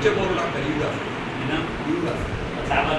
ఉద్యమంలో కలియుగా కలియుగా చాలా